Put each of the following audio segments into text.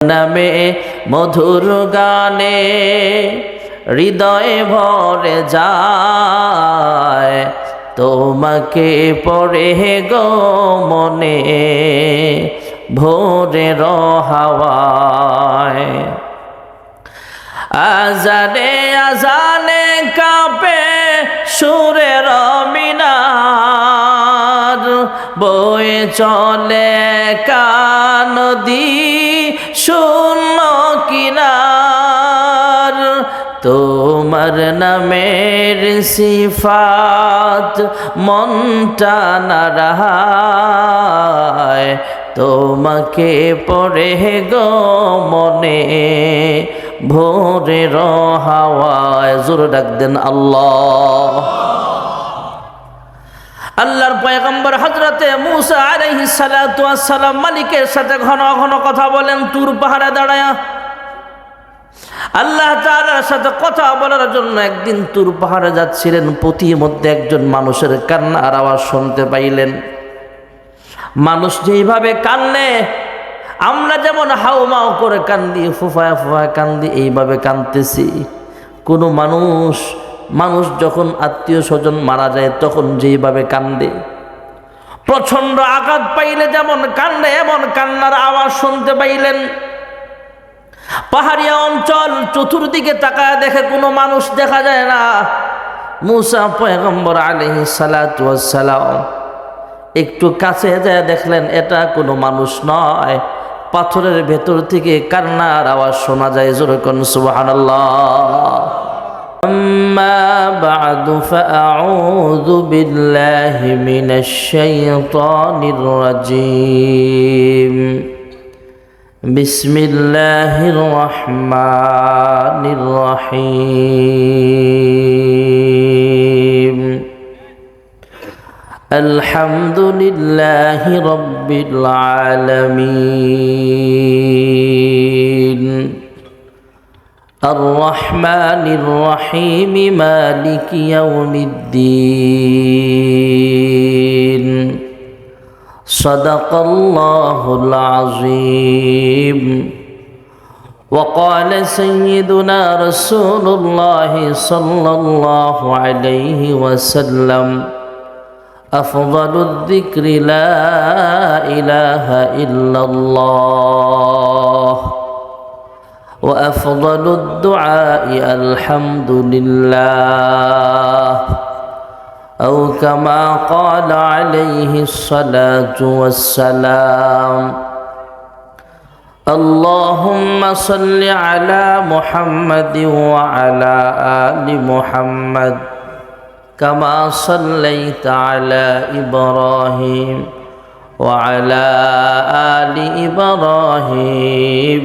নামে মধুর গানে হৃদয়ে ভরে যায়। তোমাকে পড়ে গো মনে ভোরে হাওয়ায় আজানে আজানে কাঁপে সুরের মিনার। বয়ে চলে কানদি শূন্য কিনার। তোমার নামের সিফাত মনটা নারায় তোমাকে পড়ে গো মনে ভোরের হাওয়ায়। জোরে ডাক দেন আল্লাহ। আল্লাহর পয়গম্বর হজরতে মুসা ওয়াস সালাম মালিকের সাথে ঘন ঘন কথা বলেন, তুর পাহাড়ে দাঁড়ায়া। আল্লাহ তাআলার সাথে কথা বলার জন্য একদিন তুর পাহাড়ে যাচ্ছিলেন পথি মধ্যে একজন মানুষের কান্নার আওয়াজ শুনতে পাইলেন। মানুষ যেইভাবে কান্নে আমরা যেমন হাউমাউ করে কান্দি, ফুফায় ফুফায় কান্দি, এইভাবে কান্দতেছি কোনো মানুষ মানুষ যখন আত্মীয় স্বজন মারা যায়, তখন যেইভাবে কান্দে। প্রচণ্ড আঘাত পাইলে যেমন কান্দে, এমন কান্নার আওয়াজ শুনতে পাইলেন। পাহাড়িয়া অঞ্চল চতুর্দিকে তাকায় দেখে কোনো মানুষ দেখা যায় না। মুসা পয়গম্বর আলহি সালাম একটু কাছে যায় দেখলেন, এটা কোনো মানুষ নয়। পাথরের ভেতর থেকে কান্নার আওয়াজ শোনা যায় যেরকম সুবহানাল্লাহ। أما بعد فأعوذ بالله من الشيطان الرجيم. بسم الله الرحمن الرحيم. الحمد لله رب العالمين. الرحمن الرحيم مالك يوم الدين صدق الله العظيم وقال سيدنا رسول الله صلى الله عليه وسلم أفضل الذكر لا إله إلا الله وأفضل الدعاء الحمد لله أو كما قال عليه الصلاة والسلام اللهم صل على محمد وعلى آل محمد كما صليت على إبراهيم وعلى آل إبراهيم.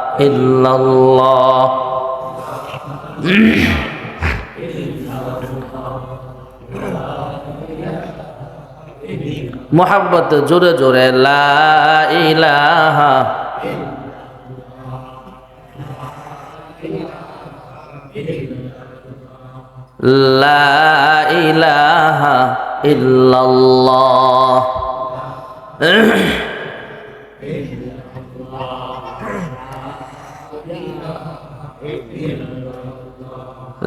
ইল্লাল্লাহ। মোহাম্মত জোরে জোরে লা ইলাহা লা ইলাহা ইল্লাল্লাহ।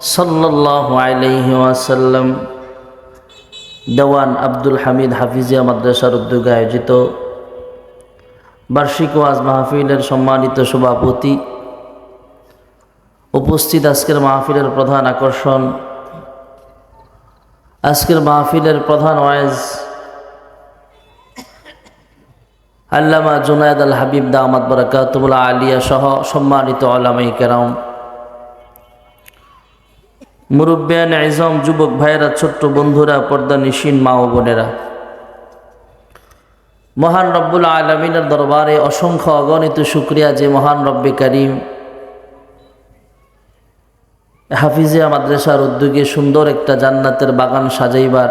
সাল্লাসাল্লাম দেওয়ান আব্দুল হামিদ হাফিজিয়া মাদ্রাসার উদ্যোগে আয়োজিত বার্ষিক ওয়াজ মাহফিলের সম্মানিত সভাপতি, উপস্থিত আজকের মাহফিলের প্রধান আকর্ষণ। আজকের মাহফিলের প্রধান ওয়েজ আল্লামা জুনায়দ আল হাবিব দামাত বরাকাতুল্লাহ আলিয়া সহ সম্মানিত আলামাই কেরাম। মুরব্বিয়ান আজম যুবক ভাইয়েরা, ছোট্ট বন্ধুরা, পর্দা নিশীন মা ও বোনেরা। মহান রব্বুল আলমিনের দরবারে অসংখ্য অগণিত শুক্রিয়া যে মহান রব্বে করিম। হাফিজিয়া মাদ্রাসার উদ্যোগে সুন্দর একটা জান্নাতের বাগান সাজাইবার।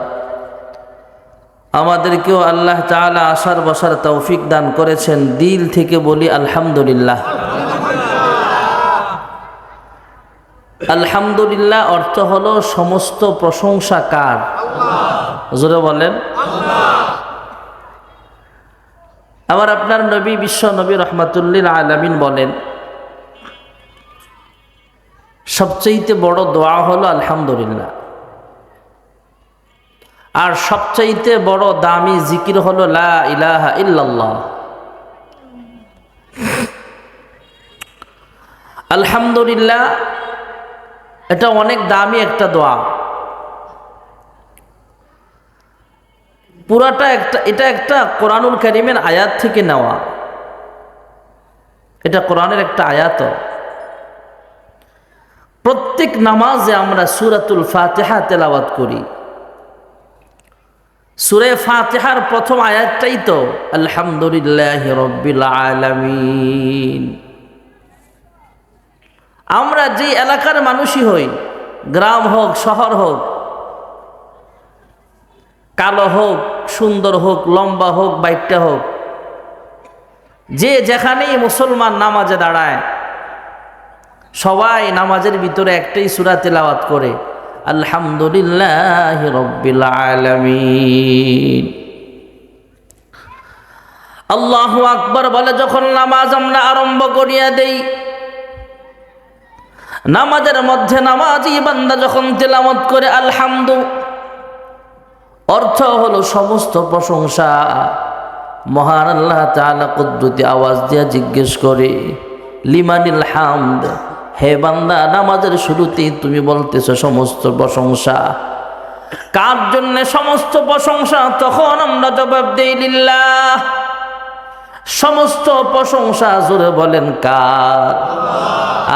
আমাদেরকেও আল্লাহ তাআলা আসার বসার তৌফিক দান করেছেন। দিল থেকে বলি আলহামদুলিল্লাহ। আলহামদুলিল্লাহ অর্থ হলো সমস্ত প্রশংসা কার? জোরে বলেন। আবার আপনার নবী বিশ্ব নবী রহমাতুল্লিল আলামিন বলেন সবচাইতে বড় দোয়া হলো আলহামদুলিল্লাহ। আর সবচাইতে বড় দামি জিকির হলো লা ইলাহা ইল্লাল্লাহ। আলহামদুলিল্লাহ এটা অনেক দামি একটা দোয়া। পুরাটা একটা, এটা একটা কোরআনুল করিমের আয়াত থেকে নেওয়া। এটা কোরআনের একটা আয়াত। প্রত্যেক নামাজে আমরা সুরাতুল ফাতেহা তেলাওয়াত করি। সুরে ফাতেহার প্রথম আয়াতটাই তো, আলহামদুলিল্লাহ রব্বিল আলামিন। আমরা যে এলাকার মানুষই হই, গ্রাম হোক, শহর হোক, কালো হোক, সুন্দর হোক, লম্বা হোক বাইকটা হোক, যে যেখানেই মুসলমান নামাজে দাঁড়ায়, সবাই নামাজের ভিতরে একটাই সুরা তেলাওয়াত করে, আলহামদুলিল্লাহ রব্বিল আলামিন। আল্লাহু আকবার বলে, যখন নামাজ আমরা আরম্ভ করিয়া দেই নামাজের মধ্যে নামাজি বান্দা যখন তেলামত করে, আলহামদু, অর্থ হলো সমস্ত প্রশংসা। মহান আল্লাহ তাআলা কুদ্রতি আওয়াজ দিয়া জিজ্ঞেস করে, লিমানিল হামদ, হে বান্দা, নামাজের শুরুতেই তুমি বলতেছো সমস্ত প্রশংসা। কার জন্য সমস্ত প্রশংসা? তখন আমরা জবাব দেই, লিল্লাহ। সমস্ত প্রশংসা জোরে বলেন কার?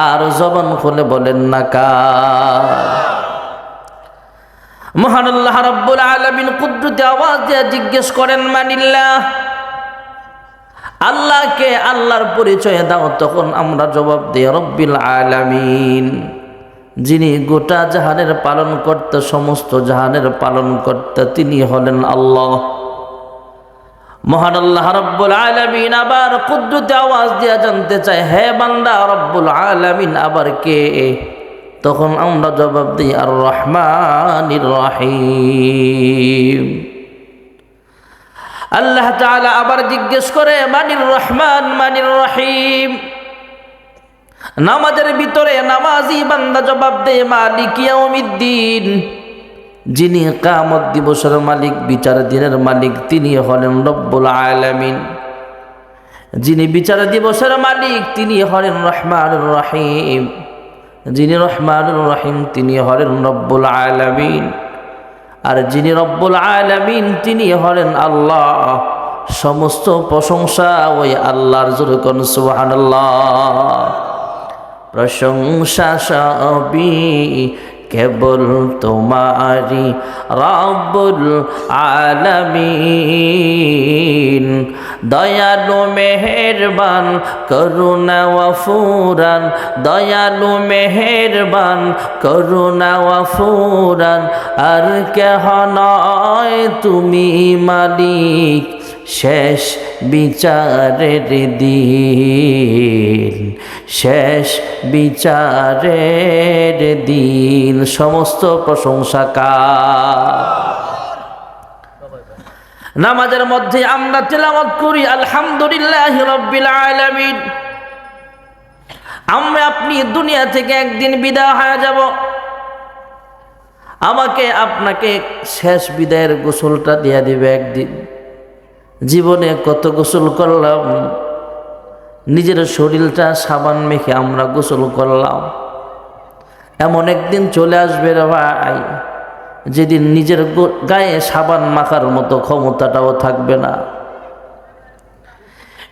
আর জবান খুলে বলেন না কার? মহান আল্লাহ রাব্বুল আলামিন কুদরতি আওয়াজ দিয়ে জিজ্ঞেস করেন, মানিল্লাহ, আল্লাহকে আল্লাহর পরিচয় দাও, তখন আমরা জবাব দিই, রব্বিল আলামিন, যিনি গোটা জাহানের পালন করতে, সমস্ত জাহানের পালন করতে, তিনি হলেন আল্লাহ। মহান আল্লাহ রব্বুল আলামিন আবার কুদ্রতে আওয়াজ দিয়া জানতে চায়, হে বান্দা, রব্বুল আলামিন আবার কে? তখন আমরা জবাব দিই আর রহমানির রহিম। আল্লাহ তাআলা আবার জিজ্ঞেস করে, মানির রহমান, মানির রহিম? নামাজের ভিতরে নামাজি বান্দা জবাব দেয়, মালিক ইয়াউমিদ্দিন। যিনি কামত দিবসের মালিক বিচার দিনের মালিক, তিনি হলেন রব্বুল আলামিন। যিনি বিচার দিবসের মালিক, তিনি হলেন রহমান রহিম। যিনি রহমান রহিম, তিনি হলেন রব্বুল আলামিন। আর যিনি রব্বুল আলামিন, তিনি হলেন আল্লাহ। সমস্ত প্রশংসা ওই আল্লাহর জোর কোন সুবহানাল্লাহ। প্রশংসা সবই কেবল তোমারি রব্বুল আলামিন। দয়ালু মেহেরবান, করুণা ওয়াফুরান। দয়ালু মেহেরবান, করুণা ওয়াফুরান। আর কেহ নয় তুমি মালিক। শেষ বিচারের দিন, শেষ বিচারের দিন, সমস্ত প্রশংসা নামাজের মধ্যে আমরা তেলামত করি, আলহামদুলিল্লাহ রব্বিল আলামিন। আমরা আপনি দুনিয়া থেকে একদিন বিদায় হয়ে যাব। আমাকে আপনাকে শেষ বিদায়ের গোসলটা দিয়ে দিবে একদিন। জীবনে কত গোসল করলাম, নিজের শরীরটা সাবান মেখে আমরা গোসল করলাম। এমন একদিন চলে আসবে রে ভাই, যেদিন নিজের গায়ে সাবান মাখার মতো ক্ষমতাটাও থাকবে না।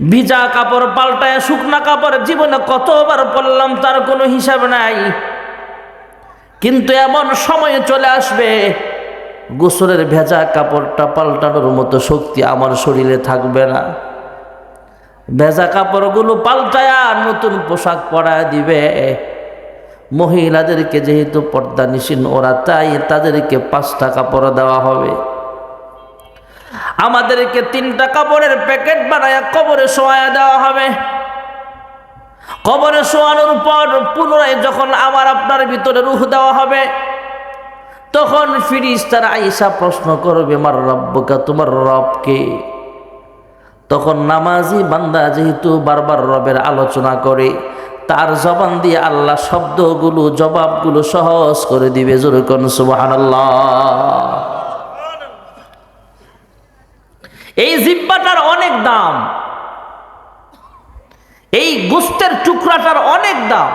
ভিজা কাপড় পাল্টায় শুকনা কাপড় জীবনে কতবার পড়লাম তার কোনো হিসাব নাই। কিন্তু এমন সময় চলে আসবে গোসলের ভেজা কাপড়টা পাল্টানোর মতো শক্তি আমার শরীরে থাকবে না। ভেজা কাপড়গুলো পাল্টায়া নতুন পোশাক পরায় দিবে। মহিলাদেরকে যেহেতু পর্দা নিষিন ওরা তাই তাদেরকে পাঁচটা কাপড় দেওয়া হবে। আমাদেরকে তিনটা কাপড়ের প্যাকেট বানায় কবরে শোয়া দেওয়া হবে। কবরে শোয়ানোর পর পুনরায় যখন আমার আপনার ভিতরে রুহ দেওয়া হবে তখন ফিরিস তারা আইসা প্রশ্ন করবে আমার রব্বকা, তোমার রবকে তখন নামাজি বান্দা যেহেতু বারবার রবের আলোচনা করে, তার জবান দিয়ে আল্লাহ শব্দগুলো, জবাবগুলো সহজ করে দিবে। জোরকন সুবহানাল্লাহ। এই জিব্বাটার অনেক দাম। এই গুস্তের টুকরাটার অনেক দাম।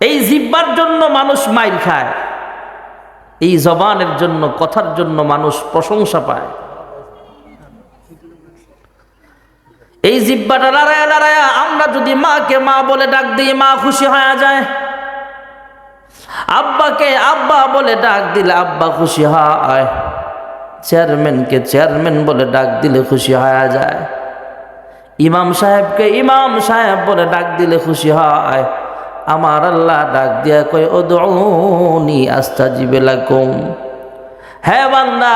এই জিব্বার জন্য মানুষ মাইর খায়। এই জবানের জন্য, কথার জন্য মানুষ প্রশংসা পায়। এই জিব্বাটা লড়ায়া লড়ায়া, আমরা যদি মাকে মা বলে ডাক দিই, মা খুশি হয়ে যায়। আব্বাকে আব্বা বলে ডাক দিলে আব্বা খুশি হয়। চেয়ারম্যানকে চেয়ারম্যান বলে ডাক দিলে খুশি হয়ে যায়। ইমাম সাহেবকে ইমাম সাহেব বলে ডাক দিলে খুশি হয়। আমার আল্লাহ ডাক দিয়া কয় ও দৌনি আস্তা জিবে লাকুম। হ্যাঁ বান্দা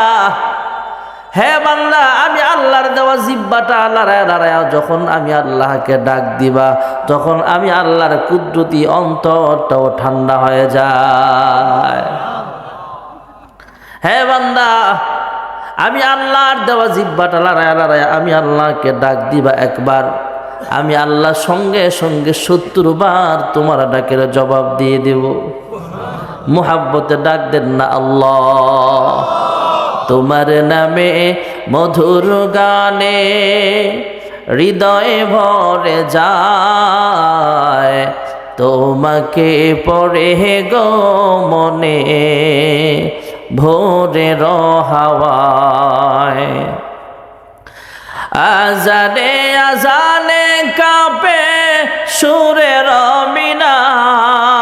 হ্যাঁ বান্দা, আমি আল্লাহর দেওয়া জিব্বাটা লড়ায় লড়ায়, যখন আমি আল্লাহকে ডাক দিবা, তখন আমি আল্লাহর কুদরতি অন্তরটাও ঠান্ডা হয়ে যায়। হ্যাঁ বান্দা, আমি আল্লাহর দেওয়া জিব্বাটা লড়ায় লড়ায়, আমি আল্লাহকে ডাক দিবা একবার। আমি আল্লাহ সঙ্গে সঙ্গে সত্তর বার তোমার ডাকের জবাব দিয়ে দেব। মোহাব্বতে ডাক দেন না আল্লাহ। তোমার নামে মধুর গানে হৃদয়ে ভরে যায়। তোমাকে পড়ে গো মনে ভোরে হাওয়ায় আজানে আজানে কাঁপে সুরের মিনার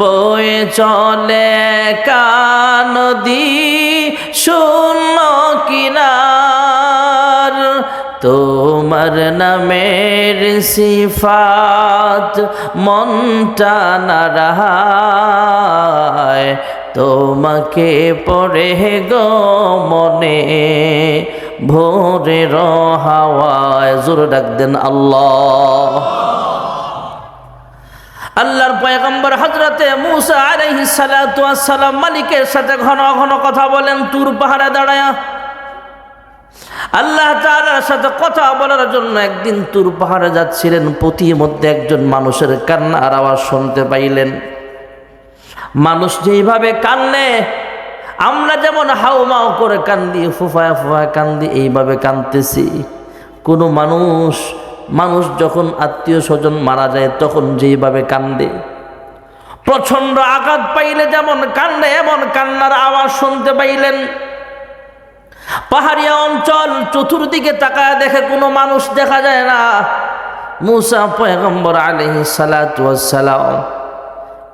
বয়ে চলে কানদি শূন্য কিনার। তোমার নামের সিফাত মনটা নারায়। তোমাকে পড়ে গো মনে ভোরের হাওয়ায় জোরে ডাক দেন আল্লাহ। আল্লাহর পয়গম্বর হজরতে মুসা আলাইহি সালাতু সালাম মালিকের সাথে ঘন ঘন কথা বলেন, তুর পাহাড়ে দাঁড়ায়া। আল্লাহ তাআলার সাথে কথা বলার জন্য একদিন তুর পাহাড়ে যাচ্ছিলেন পথি মধ্যে একজন মানুষের কান্নার আওয়াজ শুনতে পাইলেন। মানুষ যেইভাবে কান্নে আমরা যেমন হাউমাউ করে কান্দি, ফুফায়া ফুফায়া কান্দি, এইভাবে কান্দতেছি কোনো মানুষ মানুষ যখন আত্মীয় স্বজন মারা যায়, তখন যেইভাবে কান্দে। প্রচণ্ড আঘাত পাইলে যেমন কান্দে, এমন কান্নার আওয়াজ শুনতে পাইলেন। পাহাড়িয়া অঞ্চল চতুর্দিকে তাকায় দেখে কোনো মানুষ দেখা যায় না। মুসা পয়গম্বর আলহি সালাম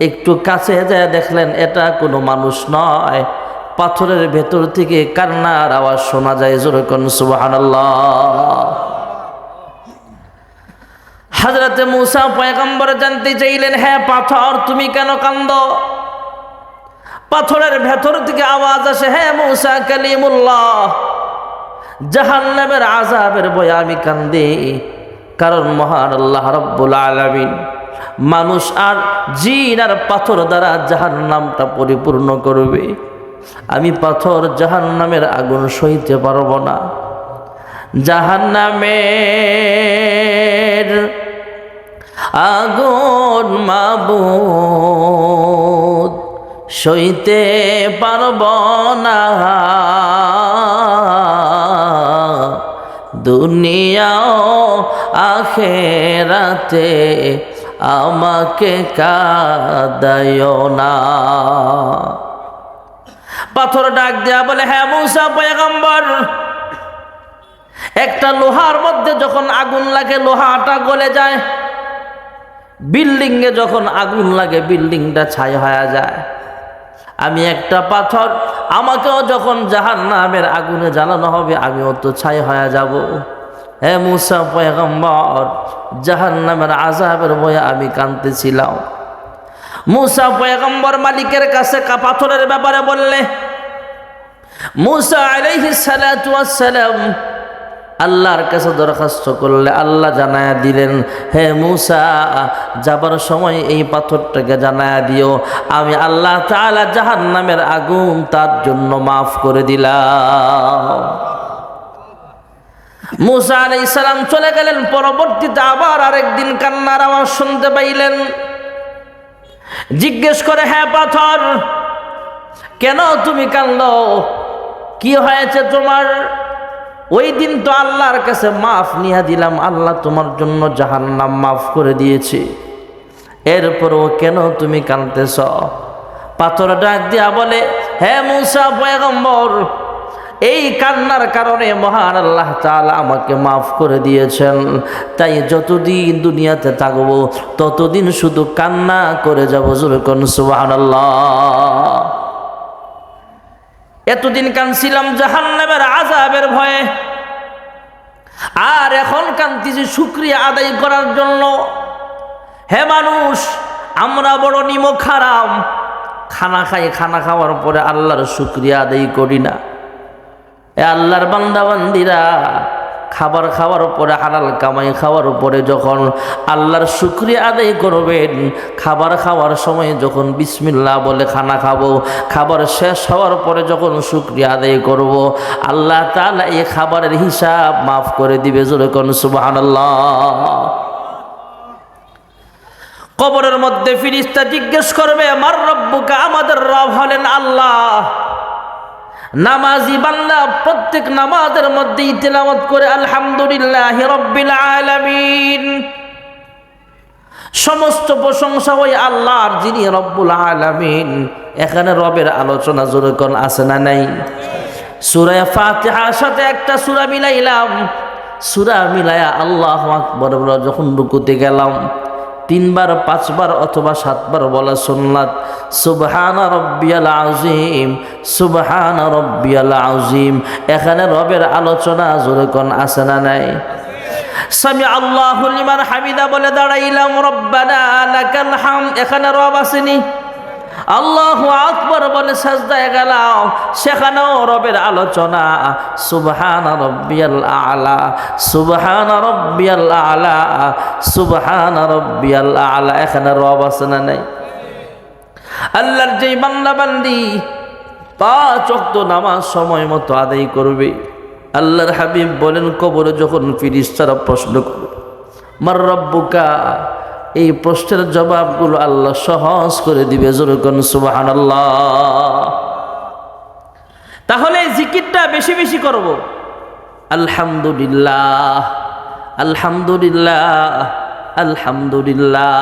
একটু কাছে যায় দেখলেন, এটা কোনো মানুষ নয়। পাথরের ভেতর থেকে কান্নার আওয়াজ শোনা যায় যেরকম সুবহানাল্লাহ। হাজরতে মুসা পয়গম্বর জানতে চাইলেন হ্যাঁ পাথর, তুমি কেন কান্দ? পাথরের ভেতর থেকে আওয়াজ আসে হ্যাঁ মুসা কালিমুল্লাহ, জাহান্নামের আজাবের বয়ে আমি কান্দি, কারণ মহান আল্লাহ রব্বুল আলামিন মানুষ আর জিন আর পাথর দ্বারা জাহান নামটা পরিপূর্ণ করবে। আমি পাথর জাহান নামের আগুন সইতে পারব না। জাহান নামের আগুন মাবুদ সইতে পারব না। দুনিয়াও আখেরাতে আমাকে কাদায় না। পাথর ডাক দেয়া বলে হ্যাঁ মুসা পয়গম্বর, একটা লোহার মধ্যে যখন আগুন লাগে, লোহাটা গলে যায়। বিল্ডিং এ যখন আগুন লাগে, বিল্ডিংটা ছাই হয়ে যায়। আমি একটা পাথর, আমাকেও যখন জাহান নামের আগুনে জ্বালানো হবে, আমিও তো ছাই হয়ে যাব। হে মুসা পয়গম্বর জাহান নামের আজাবের বয়ে আমি কাঁদতেছিলাম। মুসা পয়গম্বর মালিকের কাছে পাথরের ব্যাপারে বললে, মুসা ওয়াস সালাম আল্লাহর কাছে দরখাস্ত করলে আল্লাহ জানায়া দিলেন, হে মুসা, যাবার সময় এই পাথরটাকে জানায়া দিও। আমি আল্লাহ তাআলা জাহান্নামের আগুন তার জন্য মাফ করে দিলাম। মুসা আলাইহিস সালাম চলে গেলেন, পরবর্তীতে আবার আরেকদিন কান্নার আওয়াজ শুনতে পাইলেন। জিজ্ঞেস করে হ্যাঁ পাথর, কেন তুমি কান্দ কি হয়েছে তোমার? ওই দিন তো আল্লাহর কাছে মাফ নিয়ে দিলাম, আল্লাহ তোমার জন্য জাহান্নাম মাফ করে দিয়েছে। এরপরও কেন তুমি কাঁদতেছ? পাথর ডাক দিয়া বলে, হে মুসা, পয়গম্বর এই কান্নার কারণে মহান আল্লাহ তাআলা আমাকে মাফ করে দিয়েছেন। তাই যতদিন দুনিয়াতে থাকব, ততদিন শুধু কান্না করে যাব যেরকম সুবহানাল্লাহ। এতদিন কানছিলাম জাহান্নামের আজাবের ভয়ে। আর এখন কান্তিছি শুক্রিয়া আদায় করার জন্য। হে মানুষ, আমরা বড় নিম খারাম খানা খাই, খানা খাওয়ার পরে আল্লাহর শুক্রিয়া আদায় করি না। আল্লাহর বান্দাবান্দিরা খাবার খাওয়ার উপরে, হালাল কামাই খাওয়ার উপরে যখন আল্লাহর শুক্রিয়া আদায় করবেন, খাবার খাওয়ার সময় যখন বিসমিল্লাহ বলে খানা খাব, খাবার শেষ হওয়ার পরে যখন শুক্রিয়া আদায় করব, আল্লাহ তাআলা এই খাবারের হিসাব মাফ করে দিবে যেরকম সুবহানাল্লাহ। কবরের মধ্যে ফিরিস্তা জিজ্ঞেস করবে আমার রব্বুকা আমাদের রব হলেন আল্লাহ। নামাজি বান্দা প্রত্যেক নামাজের মধ্যে তেলাওয়াত করে, আলহামদুলিল্লাহ রব্বিল আলামিন। সমস্ত প্রশংসা ওই আল্লাহর যিনি রব্বুল আলামিন। এখানে রবের আলোচনা যেরকম আছে না নাই? সুরায় ফাতিহার সাথে একটা সুরা মিলাইলাম। সুরা মিলায়া আল্লাহ আকবর যখন রুকুতে গেলাম তিনবার, পাঁচবার অথবা সাতবার বলা সুন্নাত। সুবহান রব্বিয়াল আজিম সুবহান রব্বিয়াল আজিম এখানে রবের আলোচনা যেরকম আছে না নাই? সামি আল্লাহ লিমান হামিদা বলে দাঁড়াইলাম, রব্বানা লাকাল হাম। এখানে রব আসেনি। আল্লাহ আকবর বলে সাজদায় গেলাম। সেখানেও রবের আলোচনা, সুবহান রব্বিয়াল আলা, সুবহান রব্বিয়াল আলা, সুবহান রব্বিয়াল আলা। এখানে রব আছে না নাই? আল্লাহর যেই বান্দা বান্দি পাঁচ অক্ত নামাজ সময় মতো আদায় করবে। আল্লাহর হাবিব বলেন, কবরে যখন ফিরিস্তারা প্রশ্ন করবে, মার রব্বুকা এই প্রশ্নের জবাবগুলো আল্লাহ সহজ করে দিবে যেরকম সুবাহান তাহলে এই জিকিরটা বেশি বেশি করব আলহামদুলিল্লাহ আলহামদুলিল্লাহ আলহামদুলিল্লাহ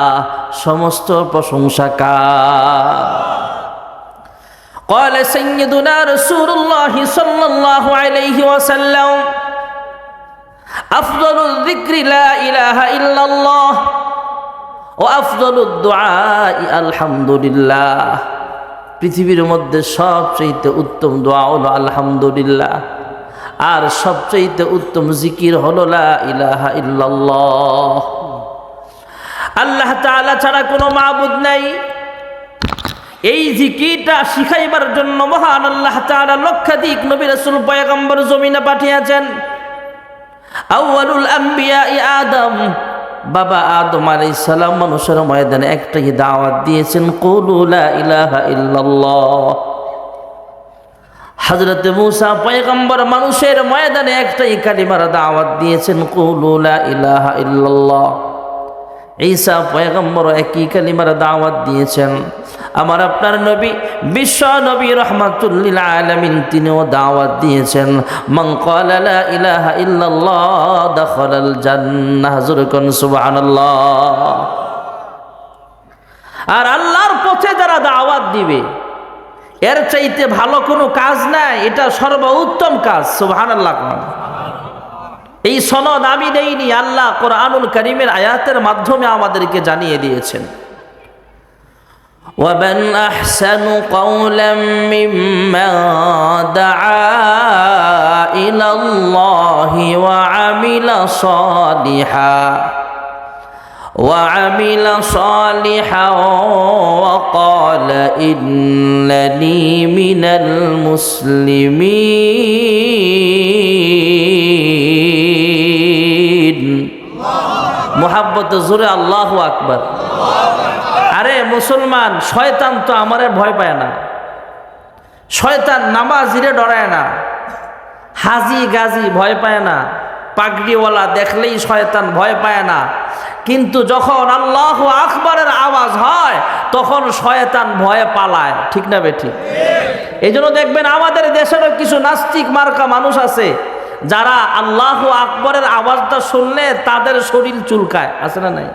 সমস্ত প্রশংসা কার قال سيدنا رسول الله صلى الله عليه وسلم أفضل الذكر لا إله إلا الله ও আলহামদুলিল্লাহ। পৃথিবীর মধ্যে সবচেয়ে উত্তম দোয়া হলো আলহামদুলিল্লাহ। আর সবচেয়ে উত্তম জিকির হলো লা আল্লাহ তাআলা ছাড়া কোনো মাবুদ নাই। এই জিকিটা শিখাইবার জন্য মহান আল্লাহ তাআলা লক্ষাধিক নবীর পয়গম্বর জমিনে পাঠিয়েছেন। আউয়ালুল আম্বিয়া আদম বাবা আদম আলাই সালাম মানুষের ময়দানে একটাই দাওয়াত দিয়েছেন কুলুলা ইলাহা ইল্লাল্লাহ। হজরত মুসা পয়গম্বর মানুষের ময়দানে একটাই কালিমার দাওয়াত দিয়েছেন কুলুলা ইলাহা ইল্লাল্লাহ। ঈসা পয়গম্বর একই কালিমার দাওয়াত দিয়েছেন। আমার আপনার নবী, বিশ্ব নবী রহমাতুল্লিল আলামিন তিনিও দাওয়াত দিয়েছেন। মান ক্বালা লা ইলাহা ইল্লাল্লাহ দাখালাল জান্নাহ। জুরকুন সুবহানাল্লাহ। আর আল্লাহর পথে যারা দাওয়াত দিবে, এর চাইতে ভালো কোনো কাজ নাই। এটা সর্বোত্তম কাজ, সুবহানাল্লাহ এই সনদ আমি দেইনি আল্লাহ কোরআনুল করিমের আয়াতের মাধ্যমে আমাদেরকে জানিয়ে দিয়েছেন ومن أحسن قولا ممن دعا إلى الله وعمل صالحا وعمل صالحا وقال إنني من المسلمين মোহাব্বত জোরে আল্লাহ আকবার। আরে মুসলমান শয়তান তো আমারে ভয় পায় না। শয়তান নামাজিরে ডরায় না। হাজি গাজি ভয় পায় না। পাগড়িওয়ালা দেখলেই শয়তান ভয় পায় না। কিন্তু যখন আল্লাহ আকবরের আওয়াজ হয় তখন শয়তান ভয়ে পালায়। ঠিক না বেঠি? এই জন্য দেখবেন আমাদের দেশেরও কিছু নাস্তিক মার্কা মানুষ আছে। যারা আল্লাহ আকবরের আওয়াজটা শুনলে তাদের শরীর চুলকায় আছে না নাই?